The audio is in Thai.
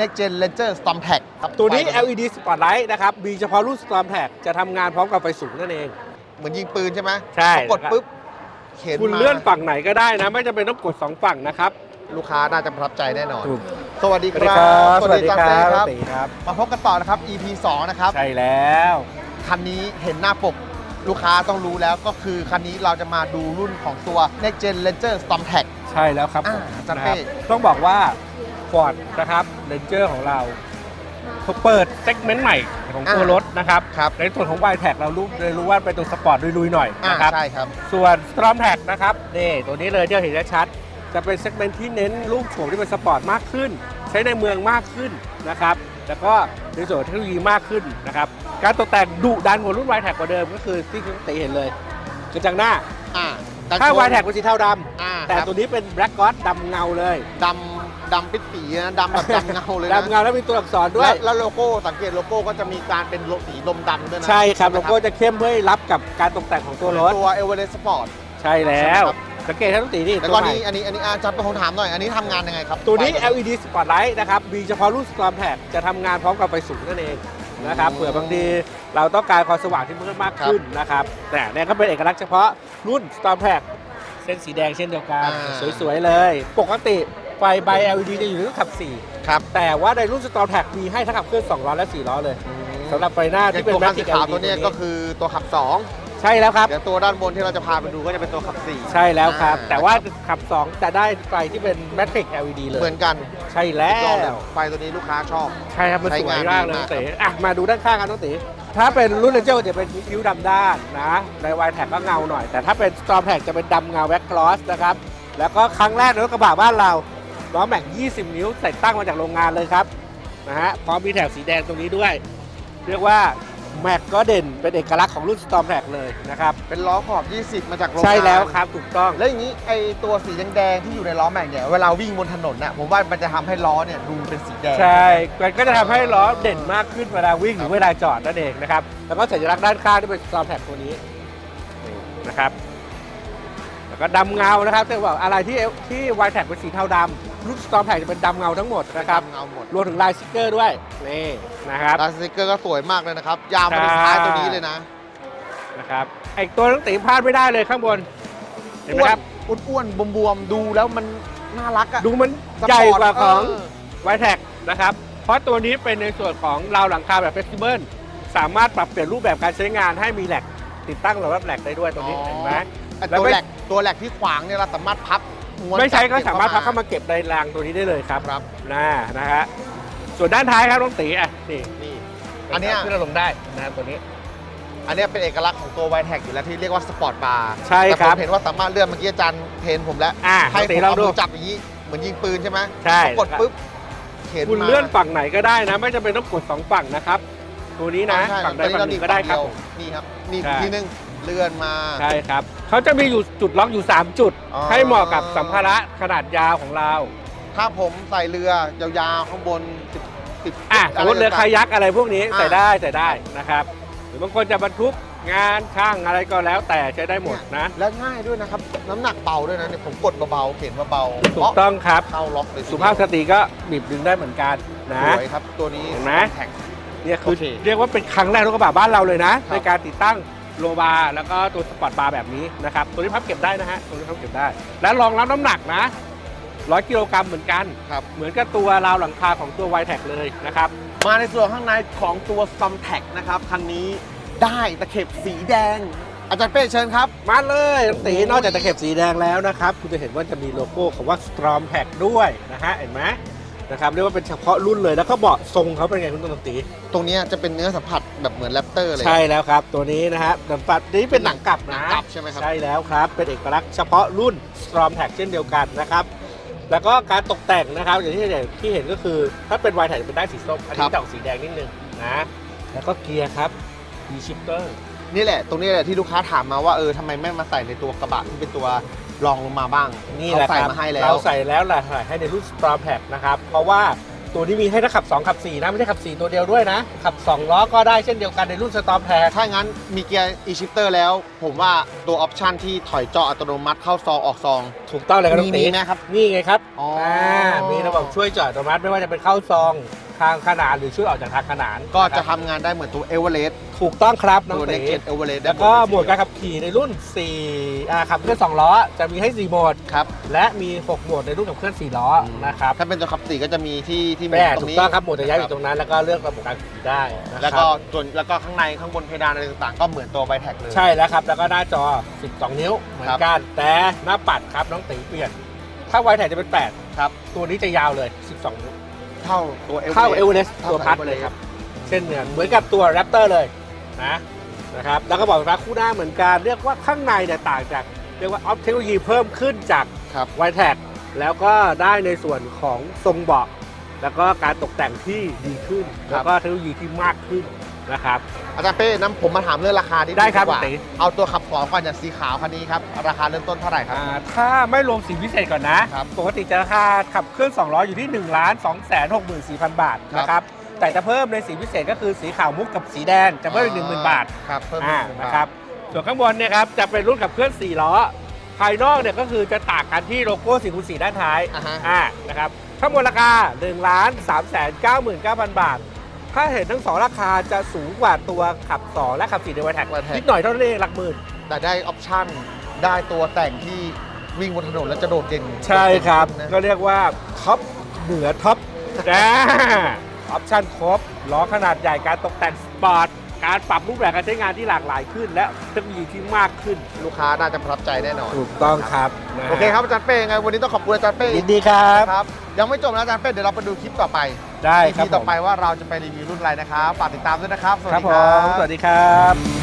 Next Gen Ranger Storm Pack ครับตัวนี้ไฟ LED Spotlight นะครับ มีเฉพาะรุ่น Storm Pack จะทำงานพร้อมกับไฟสูงนั่นเอง เหมือนยิงปืนใช่ไหมใช่ พอกดปุ๊บเข็นคุณมาเลื่อนฝั่งไหนก็ได้นะ ไม่จำเป็นต้องกด 2 ฝั่งนะครับ ลูกค้าน่าจะประทับใจแน่นอน ถูก สวัสดีสวัคสดีรัครับบสวัสดีคเต้รับครับตีครับ มาพบกันต่อนะครับ EP 2 นะครับ ใช่แล้ว คันนี้เห็นหน้าปกลูกค้าต้องรู้แล้วก็คือคันนี้เราจะมาดูรุ่นของตัว Next Gen Ranger Storm Pack ใช่แล้วครับอ่าผมจัดนะเป้ครับต้องบอกว่า Ford นะครับ Ranger ของเราเขาเปิดเซกเมนต์ใหม่ของตัวรถนะครับ ครับในส่วนของ y t แท็เรารู้เลยรู้ว่าเป็นตัวสปอร์ตลุยๆหน่อยอ่านะครับใช่ครับ ส่วน Storm Pack นะครับนี่ตัวนี้เลยที่เราเห็นได้ชัด จะเป็นเซกเมนต์ที่เน้นรูปโฉมที่เป็นสปอร์ตมากขึ้น ใช้ในเมืองมากขึ้นนะครับแล้วก็ในส่วนของเทคโนโลยีมากขึ้นนะครับ การตกแต่งดุดันกว่ารุ่น y t แท็กว่าเดิมก็คือที่คุณตีเห็นเลยกระจังหน้าอ่าถ้าโชว์ y t แท็กเป็นสีเทาดอ่าำแต่ครับตัวนี้เป็น Black God ดำเงาเลยดำ ดำปิดปีนะดำแบบดำเงาเลยนะดำเงาแล้วมีตัวอักษรด้วย แล้วแล้วโลโก้สังเกตโลโก้ก็จะมีการเป็นสีลมดำด้วยนะใช่ครับไหมโลโก้จะเข้มเพื่อให้รับกับการตกแต่งของตัวรถตัวเอเวอเรสต์สปอร์ตใช่แล้วใช่ครับสังเกตท่านตีนี่แล้วตัก็วใหม่นี้อันนี้อันนี้อาจารย์เป็นคนถามหน่อย อันนี้ทำงานยังไงครับ ตัวนี้ไฟ LED Spotlight นะครับมีเฉพาะรุ่น Storm Pack จะทำงานพร้อมกับไฟสูงนั่นเองนะครับอืมเผื่อบางทีเราต้องการความสว่างที่เพิ่มมากขึ้นนะครับแต่เนี่ยก็เป็นเอกลักษณ์เฉพาะรุ่น Storm Pack เส้นสีแดงเช่นเดียวกัน สวยๆเลย ปกติ ไฟใบ LED จะอยู่ในรุ่นขับครับ4แต่ว่าในรุ่น Storm Pack มีให้ทั้งขับเคลื่อน2ล้อและ 4 ล้อเลยสำหรับไฟหน้าอย่างที่เป็นตัวคันสี Matic ขาว LED ตัวเนี้ยก็คือตัวขับใช่แล้วครับ2เดี๋ยวตัวด้านบนที่เราจะพาไปดูก็จะเป็นตัวขับ 4 ใช่แล้วครับ อ่า แต่ว่าขับ 2 จะได้ไฟที่เป็น Matic LED เลย เหมือนกันใช่แล้ยอดเลวยไฟตัวนี้ลูกค้าชอบ ใช่ครับ มันใช้สวยงานมากดีเลยมากน้องเต๋อะ มาดูด้านข้างกันน้องเต๋ถ้าเป็นรุ่นเรนเจอร์จะเป็นคิ้วดำด้านนะ ในวายแท็กก็เงาหน่อย แต่ถ้าเป็นสตอมแท็กจะเป็นดำเงาแว็กคลอสนะครับ แล้วก็ครั้งแรกในรถกระบะบ้านเรา ล้อแม็ก 20 นิ้วใส่ตั้งมาจากโรงงานเลยครับนะฮะพร้อมมีแถบสีแดงตรงนี้ด้วย เรียกว่าแม็กก็เด่นเป็นเอกลักษณ์ของรุ่นสตอมแท็กเลยนะครับ เป็นล้อขอบ 20 มาจากโรงงานใช่แล้วครับถูกต้อง แล้วอย่างนี้ไอตัวสีแดงๆที่อยู่ในล้อแม็กเนี่ยเวลาวิ่งบนถนนน่ะผมว่ามันจะทำให้ล้อเนี่ยดูเป็นสีแดง ใช่มันก็จะทำให้ล้อเด่นมากขึ้นเวลาวิ่งหรือเวลาจอดนั่นเองนะครับ แล้วก็สัญลักษณ์ด้านข้างที่เป็นสตอมแท็กตัวนี้นี่นะครับ แล้วก็ดำเงานะครับจะบอกอะไรที่ที่วายแท็กเป็นสีเทาดำ รุ่นสตอมแท็กจะเป็นดำเงาทั้งหมดนะครับ เงาหมดรวมถึงลายสติกเกอร์ด้วย นี่นะครับ ลายสติกเกอร์ก็สวยมากเลยนะครับ ยาวมาถึงท้ายตัวนี้เลยนะ นะครับไอตัวตั้งตีพลาดไม่ได้เลยข้างบน เห็นไหมครับ อ้วนอ้วนๆบวมๆ ดูแล้วมันน่ารักอะดูมันสปร์ตใหญ่กว่าของเวายแท็กนะครับ เพราะตัวนี้เป็นในส่วนของราวหลังคาแบบเฟสติเบิลสามารถปรับเปลี่ยนรูปแบบการใช้งานให้มีแหลกติดตั้งรองรับแหลกได้ด้วยตรงนี้อ๋อเห็นไหมไอ้แล้วตัวไม่แหลกตัวแหลกที่ขวางเนี่ยเราสามารถพับ ม้วนไม่ใช้ก็บสามารถพับเข้เข้ามาเก็บในรางตัวนี้ได้เลยครับครับนะนะฮะส่วนด้านท้ายครับน้องตีอะนี่นี่อันเนี้ยขึ้นเราลงได้นะตัวนี้ อันเนี้ยเป็นเอกลักษณ์ของตัวไวแท็กอยู่แล้วที่เรียกว่าสปอร์ตบาร์ใช่แต่คผรัมบเห็นว่าสามารถเลื่อนเมื่อกี้อาจารย์เทรนผมแล้วอะให้น้องผตีมลองเอาดูมือจับอย่างนี้เหมือนยิงปืนใช่ไหมใช่กดปุ๊บเข็นคุณมาเลื่อนฝั่งไหนก็ได้นะ ไม่จำเป็นต้องกดสองฝั่งนะครับ ตัวนี้นะใช่ฝั่งใดตอนนี้ฝั่งหนึ่งก็ได้ครับเานี่ครับนี่ใช่ทีนึง เลื่อนมา ใช่ครับเขาจะมีอยู่จุดล็อกอยู่ 3 จุด อ๋อ ให้เหมาะกับสัมภาระขนาดยาวของเราถ้าผมใส่เรือยาวๆข้างบน10 10อะสมมติเรือคายักอะไรพวกนี้อ่าใส่ได้ใส่ได้นะครับ หรือบางคนจะบรรทุกงานช่างอะไรก็แล้วแต่ใช้ได้หมดนะ แล้วง่ายด้วยนะครับ น้ำหนักเบาด้วยนะเนี่ยผมกดเบาๆเข็นเบาๆถูกต้องครับ เข้าล็อกเลยทีเดียวสุภาพสตรีก็บีบดึงได้เหมือนกันนะ สวยครับตัวนี้เห็นไหมแท็กเนี่ยคือโอเคเรียกว่าเป็นครั้งแรกรถกระบะบ้านเราเลยนะ ครับ ในการติดตั้ง โลบาร์แล้วก็ตัวสปอร์ตบาร์แบบนี้นะครับตัวนี้พับเก็บได้นะฮะตัวนี้พับเก็บได้ และรองรับน้ำหนักนะ100กิโลกรัมเหมือนกันครับ เหมือนกับตัวราวหลังคาของตัว y t แท็เลยนะครับ มาในส่วนข้างในของตัว s t o m t a c นะครับคันนี้ได้ตะเข็บสีแดง อาจารย์เป้เชิญครับ มาเลยน้องตีโอ้ยนอกจากตะเข็บสีแดงแล้วนะครับ คุณจะเห็นว่าจะมีโลโก้คำว่า Storm Pack ด้วยนะฮะเห็นไหม นะครับเรียกว่าเป็นเฉพาะรุ่นเลยแล้วก็เบาะทรงเขาเป็นไงคุณต้นตีตรงเนี้ยจะเป็นเนื้อสัมผัสแบบเหมือนแรปเตอร์เลย ใช่แล้วครับ ตัวนี้นะฮะสัมผัสนี้เป็นหนังกลับหนันะงกลับใช่ไหมครับ ใช่แล้วครับเป็นเอกลักษณ์เฉพาะรุ่น Storm Pack เช่นเดียวกันนะครับแล้วก็การตกแต่งนะครับอย่างที่เห็นที่เห็นก็คือถ้าเป็น y t แท็จะเป็นได้านสีส้มอันนี้จะออกสีแดงนิดนึงนะแล้วก็เกียร์ครับ e shifter นี่แหละ ตรงนี้แหละที่ลูกค้าถามมาว่าเออทำไมไม่มาใส่ในตัวกระบะที่เป็นตัว รองลงมาบ้างนี่แหละเขาใส่ครับมาให้แล้ว เราใส่แล้วแหละใส่ให้ในรุ่น Storm Pack นะครับ เพราะว่าตัวนี้มีให้ทั้งขับ 2 ขับ 4 นะ ไม่ใช่ขับ 4 ตัวเดียวด้วยนะ ขับ 2 ล้อก็ได้เช่นเดียวกันในรุ่นสตอมแพรถ้างั้นมีเกียร์ e-shifter แล้ว ผมว่าตัวออปชันที่ถอยจออัตโนมัติเข้าซองออกซอง ถูกต้องเลยครับน้องมีตีไหมครับ นี่ไงครับอ๋ออ่ มีระบบช่วยจอดอัตโนมัติไม่ว่าจะเป็นเข้าซอง ทางขนานหรือช่วยออกจากทางขนานก็จะนครับทำงานได้เหมือนตัวเอเวอเรสต์ถูกต้องครับน้องตัวตี Next Gen Everest แล้วก็โหมดการขับขี่ในรุ่น4อ่าขับเคลื่อน2ล้อจะมีให้ 4 โหมด ครับ และมี 6 โหมดในรุ่นขับเคลื่อน4ล้อนะครับถ้าเป็นตัวขับสี่ก็จะมีที่ที่แม่ตรถูงกนี้ ต้องครับ โหมดจะย้ายอยู่ตรงนั้น แล้วก็เลือกระบบการขี่ได้นะครับแล้วก็ส่วนแล้วก็ข้างในข้างบนเพดานอะไรต่างๆ ก็เหมือนตัวไบแท็กเลย ใช่แล้วครับ แล้วก็หน้าจอ 12 นิ้วเหมือนกัน แต่หน้าปัดครับ น้องตีเปลี่ยน ถ้าไวแท็กจะเป็น 8 ครับ ตัวนี้จะยาวเลย 12 นิ้ว เท่าตัวเอเวอเท่าเรเอเวอเรสเท่าตัวกับพัด Everest เลยครับ เช่นเนี่ยเหมือนกับตัวแรปเตอร์เลยนะนะครับแล้วก็บอกว่าคู่หน้าเหมือนกันเรียกว่าข้างในเนี่ยต่างจากเรียกว่าออฟเทคโนโลยีเพิ่มขึ้นจากครับ ไวแท็กแล้วก็ได้ในส่วนของทรงเบาะแล้วก็การตกแต่งที่ดีขึ้นครับแล้วก็เทคโนโลยีที่มากขึ้น นะครับ อาจารย์เป้น้ำผมมาถามเรื่องราคาที่ได้ครับกว่าคุณตี เอาตัวขับสองก่อนอย่างสีขาวคันนี้ครับ ราคาเริ่มต้นเท่าไหร่ครับ อ่าถ้าไม่รวมสิ่งพิเศษก่อนนะ ครับ ปกติจะราคาขับเคลื่อน2ล้ออยู่ที่1ล้าน2แสน6 4 0 0 0 บาทครับนะครับ แต่จะเพิ่มในสีพิเศษก็คือสีขาวมุกกับสีแดงจะเพิ่มอีก10,000 บาท ครับเพิ่มอ่าหงหมื่นะครับส่วนข้างบนเนี่ยครับจะเป็นรุ่นขับเคลื่อน 4 ล้อ ภายนอกเนี่ยก็คือจะต่างกันที่โลโก้สีคูณสีด้านท้ายอ่าฮะอ่านะครับข้างบนราคา1ล้าน3แสน99,000 บาท ถ้าเห็นทั้งสองราคาจะสูงกว่าตัวขับ2และขับ4ในไวแท็ก Wildtrak นิดหน่อยเท่านั้นเองหลักหมื่น แต่ได้ออปชั่นได้ตัวแต่งที่วิ่งบนถนนแล้วจะโดดเด่นใช่ครับ นะก็เรียกว่าท็อปเหนือท็อปนะออปชั่นครบล้อขนาดใหญ่การตกแต่งสปอร์ต การปรับรูปแบบการใช้งานที่หลากหลายขึ้น และเทคโนโลยีที่มากขึ้น ลูกค้าน่าจะประทับใจแน่นอน ถูกต้องครับนะฮะโอเคครับอาจารย์เป้ยังไงวันนี้ต้องขอบคุณอาจารย์เป้ยินดีครับ ครับ ยังไม่จบนะอาจารย์เป้เดี๋ยวเราไปดูคลิปต่อไป ได้ครับทีต่อไปว่าเราจะไปรีวิวรุ่นอะไรนะครับฝากติดตามด้วยนะครับ สวัสครับดีผครัม บ สวัสดีครับ